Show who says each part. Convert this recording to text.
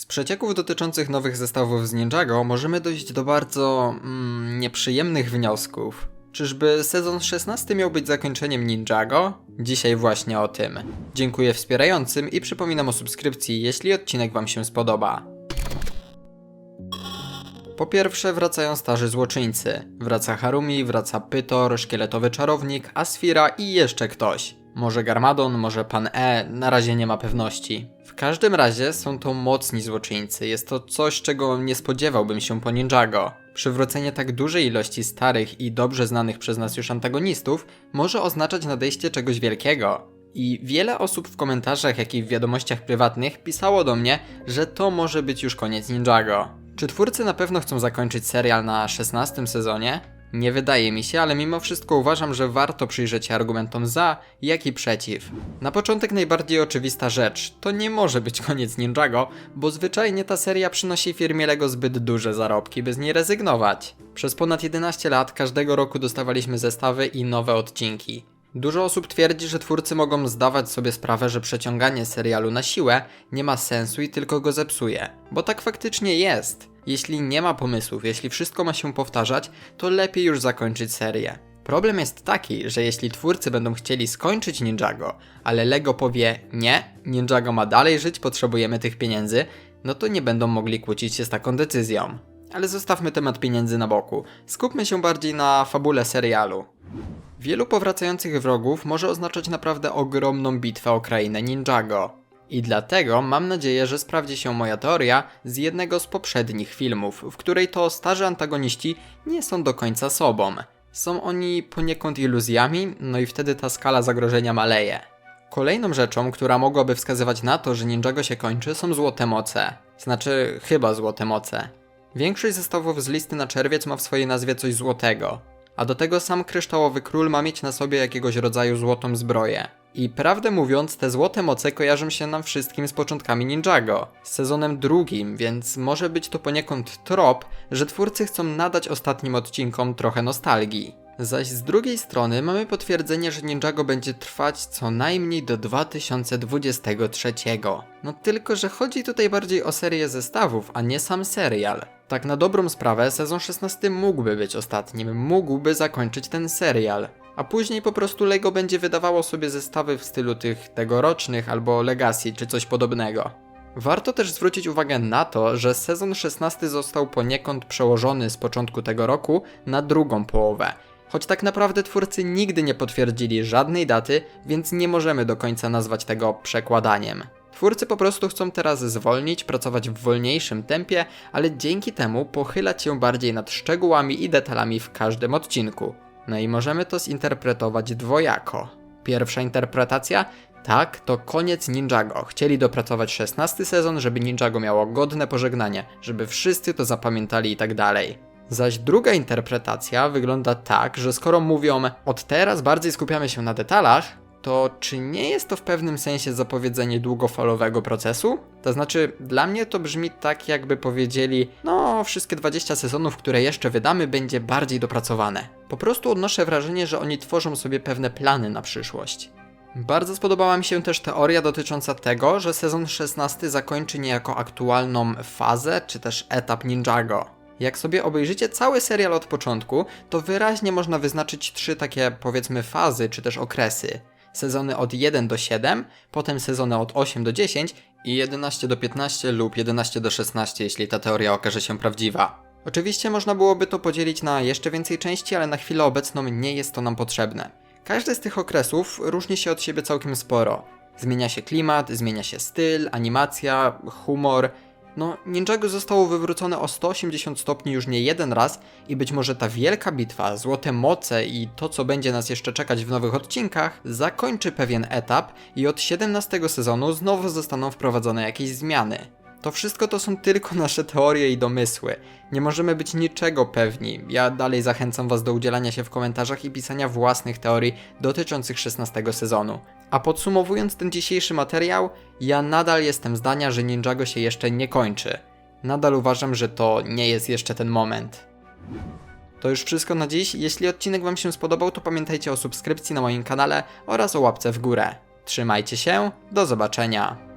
Speaker 1: Z przecieków dotyczących nowych zestawów z Ninjago możemy dojść do bardzo mm, nieprzyjemnych wniosków. Czyżby sezon 16 miał być zakończeniem Ninjago? Dzisiaj właśnie o tym. Dziękuję wspierającym i przypominam o subskrypcji, jeśli odcinek Wam się spodoba. Po pierwsze wracają starzy złoczyńcy. Wraca Harumi, wraca Pytor, szkieletowy czarownik, Asfira i jeszcze ktoś. Może Garmadon, może Pan E, na razie nie ma pewności. W każdym razie są to mocni złoczyńcy, jest to coś, czego nie spodziewałbym się po Ninjago. Przywrócenie tak dużej ilości starych i dobrze znanych przez nas już antagonistów może oznaczać nadejście czegoś wielkiego. I wiele osób w komentarzach, jak i w wiadomościach prywatnych pisało do mnie, że to może być już koniec Ninjago. Czy twórcy na pewno chcą zakończyć serial na 16 sezonie? Nie wydaje mi się, ale mimo wszystko uważam, że warto przyjrzeć się argumentom za, jak i przeciw. Na początek najbardziej oczywista rzecz, to nie może być koniec Ninjago, bo zwyczajnie ta seria przynosi firmie LEGO zbyt duże zarobki, by z niej rezygnować. Przez ponad 11 lat każdego roku dostawaliśmy zestawy i nowe odcinki. Dużo osób twierdzi, że twórcy mogą zdawać sobie sprawę, że przeciąganie serialu na siłę nie ma sensu i tylko go zepsuje. Bo tak faktycznie jest. Jeśli nie ma pomysłów, jeśli wszystko ma się powtarzać, to lepiej już zakończyć serię. Problem jest taki, że jeśli twórcy będą chcieli skończyć Ninjago, ale Lego powie nie, Ninjago ma dalej żyć, potrzebujemy tych pieniędzy, no to nie będą mogli kłócić się z taką decyzją. Ale zostawmy temat pieniędzy na boku. Skupmy się bardziej na fabule serialu. Wielu powracających wrogów może oznaczać naprawdę ogromną bitwę o krainę Ninjago. I dlatego mam nadzieję, że sprawdzi się moja teoria z jednego z poprzednich filmów, w której to starzy antagoniści nie są do końca sobą. Są oni poniekąd iluzjami, no i wtedy ta skala zagrożenia maleje. Kolejną rzeczą, która mogłaby wskazywać na to, że Ninjago się kończy, są złote moce. Znaczy, chyba złote moce. Większość zestawów z listy na czerwiec ma w swojej nazwie coś złotego. A do tego sam kryształowy król ma mieć na sobie jakiegoś rodzaju złotą zbroję. I prawdę mówiąc, te złote moce kojarzą się nam wszystkim z początkami Ninjago, z sezonem drugim, więc może być to poniekąd trop, że twórcy chcą nadać ostatnim odcinkom trochę nostalgii. Zaś z drugiej strony mamy potwierdzenie, że Ninjago będzie trwać co najmniej do 2023. No tylko, że chodzi tutaj bardziej o serię zestawów, a nie sam serial. Tak na dobrą sprawę, sezon 16 mógłby być ostatnim, mógłby zakończyć ten serial. A później po prostu LEGO będzie wydawało sobie zestawy w stylu tych tegorocznych albo Legacy czy coś podobnego. Warto też zwrócić uwagę na to, że sezon 16 został poniekąd przełożony z początku tego roku na drugą połowę. Choć tak naprawdę twórcy nigdy nie potwierdzili żadnej daty, więc nie możemy do końca nazwać tego przekładaniem. Twórcy po prostu chcą teraz zwolnić, pracować w wolniejszym tempie, ale dzięki temu pochylać się bardziej nad szczegółami i detalami w każdym odcinku. No i możemy to zinterpretować dwojako. Pierwsza interpretacja tak, to koniec Ninjago. Chcieli dopracować 16 sezon, żeby Ninjago miało godne pożegnanie, żeby wszyscy to zapamiętali i tak dalej. Zaś druga interpretacja wygląda tak, że skoro mówią od teraz bardziej skupiamy się na detalach, to czy nie jest to w pewnym sensie zapowiedzenie długofalowego procesu? To znaczy, dla mnie to brzmi tak, jakby powiedzieli: No, wszystkie 20 sezonów, które jeszcze wydamy, będzie bardziej dopracowane. Po prostu odnoszę wrażenie, że oni tworzą sobie pewne plany na przyszłość. Bardzo spodobała mi się też teoria dotycząca tego, że sezon 16 zakończy niejako aktualną fazę czy też etap Ninjago. Jak sobie obejrzycie cały serial od początku, to wyraźnie można wyznaczyć trzy takie powiedzmy fazy czy też okresy. Sezony od 1 do 7, potem sezony od 8 do 10 i 11 do 15 lub 11 do 16, jeśli ta teoria okaże się prawdziwa. Oczywiście można byłoby to podzielić na jeszcze więcej części, ale na chwilę obecną nie jest to nam potrzebne. Każdy z tych okresów różni się od siebie całkiem sporo. Zmienia się klimat, zmienia się styl, animacja, humor. No, Ninjago zostało wywrócone o 180 stopni już nie jeden raz i być może ta wielka bitwa, złote moce i to, co będzie nas jeszcze czekać w nowych odcinkach, zakończy pewien etap i od 17 sezonu znowu zostaną wprowadzone jakieś zmiany. To wszystko to są tylko nasze teorie i domysły. Nie możemy być niczego pewni. Ja dalej zachęcam Was do udzielania się w komentarzach i pisania własnych teorii dotyczących 16 sezonu. A podsumowując ten dzisiejszy materiał, ja nadal jestem zdania, że Ninjago się jeszcze nie kończy. Nadal uważam, że to nie jest jeszcze ten moment. To już wszystko na dziś. Jeśli odcinek Wam się spodobał, to pamiętajcie o subskrypcji na moim kanale oraz o łapce w górę. Trzymajcie się, do zobaczenia.